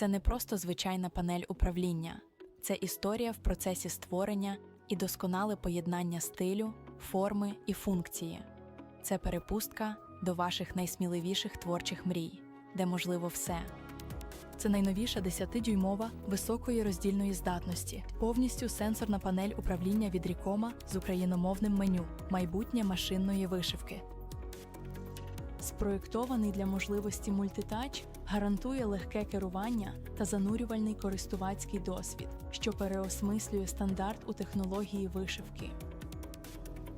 Це не просто звичайна панель управління, це історія в процесі створення і досконале поєднання стилю, форми і функції. Це перепустка до ваших найсміливіших творчих мрій, де можливо все. Це найновіша 10-дюймова високої роздільної здатності, повністю сенсорна панель управління від Рікома з україномовним меню, майбутнє машинної вишивки. Спроєктований для можливості мультитач, гарантує легке керування та занурювальний користувацький досвід, що переосмислює стандарт у технології вишивки.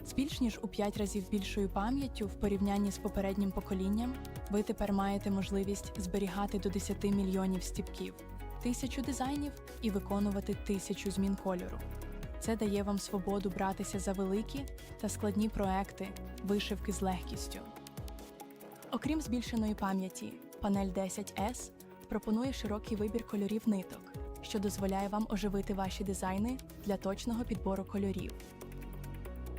З більш ніж у 5 разів більшою пам'яттю в порівнянні з попереднім поколінням, ви тепер маєте можливість зберігати до 10 мільйонів стіпків, тисячу дизайнів і виконувати тисячу змін кольору. Це дає вам свободу братися за великі та складні проекти вишивки з легкістю. Окрім збільшеної пам'яті, панель 10S пропонує широкий вибір кольорів ниток, що дозволяє вам оживити ваші дизайни для точного підбору кольорів.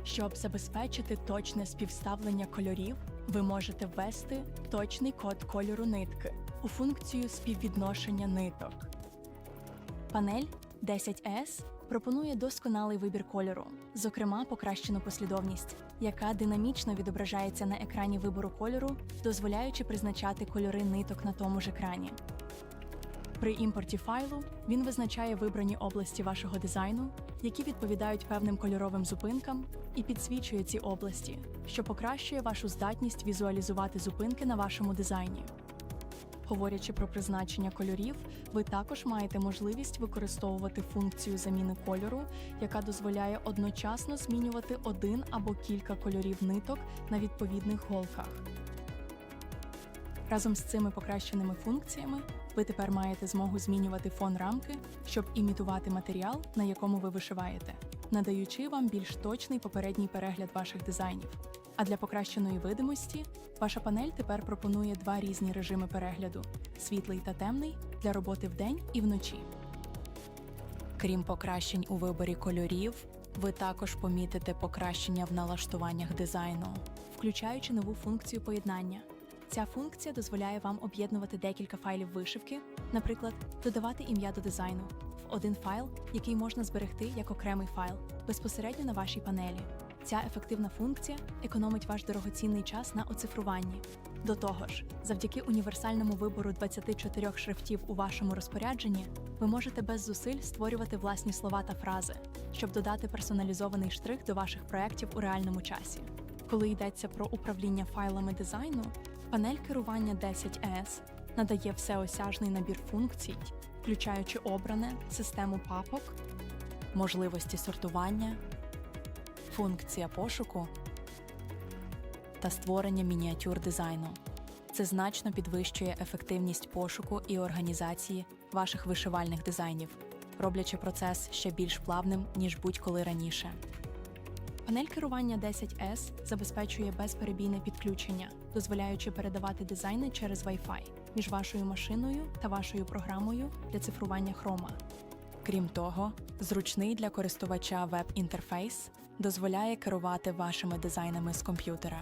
Щоб забезпечити точне співставлення кольорів, ви можете ввести точний код кольору нитки у функцію співвідношення ниток. Панель 10S пропонує досконалий вибір кольору, зокрема покращену послідовність, яка динамічно відображається на екрані вибору кольору, дозволяючи призначати кольори ниток на тому ж екрані. При імпорті файлу він визначає вибрані області вашого дизайну, які відповідають певним кольоровим зупинкам, і підсвічує ці області, що покращує вашу здатність візуалізувати зупинки на вашому дизайні. Говорячи про призначення кольорів, ви також маєте можливість використовувати функцію заміни кольору, яка дозволяє одночасно змінювати один або кілька кольорів ниток на відповідних голках. Разом з цими покращеними функціями ви тепер маєте змогу змінювати фон рамки, щоб імітувати матеріал, на якому ви вишиваєте, надаючи вам більш точний попередній перегляд ваших дизайнів. А для покращеної видимості ваша панель тепер пропонує два різні режими перегляду: світлий та темний для роботи вдень і вночі. Крім покращень у виборі кольорів, ви також помітите покращення в налаштуваннях дизайну, включаючи нову функцію поєднання. Ця функція дозволяє вам об'єднувати декілька файлів вишивки, наприклад, додавати ім'я до дизайну один файл, який можна зберегти як окремий файл безпосередньо на вашій панелі. Ця ефективна функція економить ваш дорогоцінний час на оцифруванні. До того ж, завдяки універсальному вибору 24 шрифтів у вашому розпорядженні, ви можете без зусиль створювати власні слова та фрази, щоб додати персоналізований штрих до ваших проєктів у реальному часі. Коли йдеться про управління файлами дизайну, панель керування 10S надає всеосяжний набір функцій, включаючи обране, систему папок, можливості сортування, функція пошуку та створення мініатюр дизайну. Це значно підвищує ефективність пошуку і організації ваших вишивальних дизайнів, роблячи процес ще більш плавним, ніж будь-коли раніше. Панель керування 10S забезпечує безперебійне підключення, дозволяючи передавати дизайни через Wi-Fi між вашою машиною та вашою програмою для цифрування хрома. Крім того, зручний для користувача веб-інтерфейс дозволяє керувати вашими дизайнами з комп'ютера,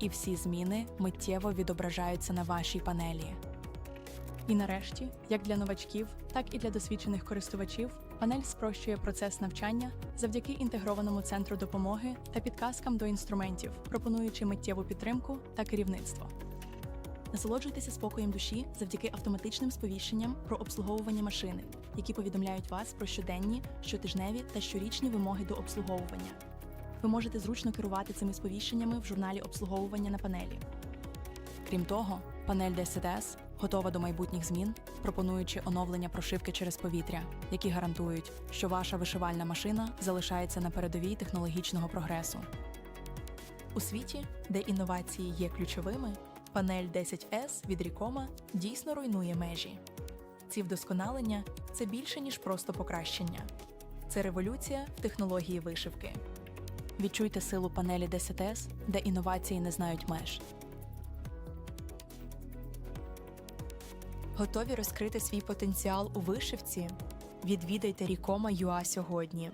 і всі зміни миттєво відображаються на вашій панелі. І нарешті, як для новачків, так і для досвідчених користувачів, панель спрощує процес навчання завдяки інтегрованому центру допомоги та підказкам до інструментів, пропонуючи миттєву підтримку та керівництво. Насолоджуйтеся спокоєм душі завдяки автоматичним сповіщенням про обслуговування машини, які повідомляють вас про щоденні, щотижневі та щорічні вимоги до обслуговування. Ви можете зручно керувати цими сповіщеннями в журналі обслуговування на панелі. Крім того, панель DCDS готова до майбутніх змін, пропонуючи оновлення прошивки через повітря, які гарантують, що ваша вишивальна машина залишається на передовій технологічного прогресу. У світі, де інновації є ключовими, панель 10S від Рікома дійсно руйнує межі. Ці вдосконалення це більше ніж просто покращення. Це революція в технології вишивки. Відчуйте силу панелі 10S, де інновації не знають меж. Готові розкрити свій потенціал у вишивці? Відвідайте Рікома.ua сьогодні.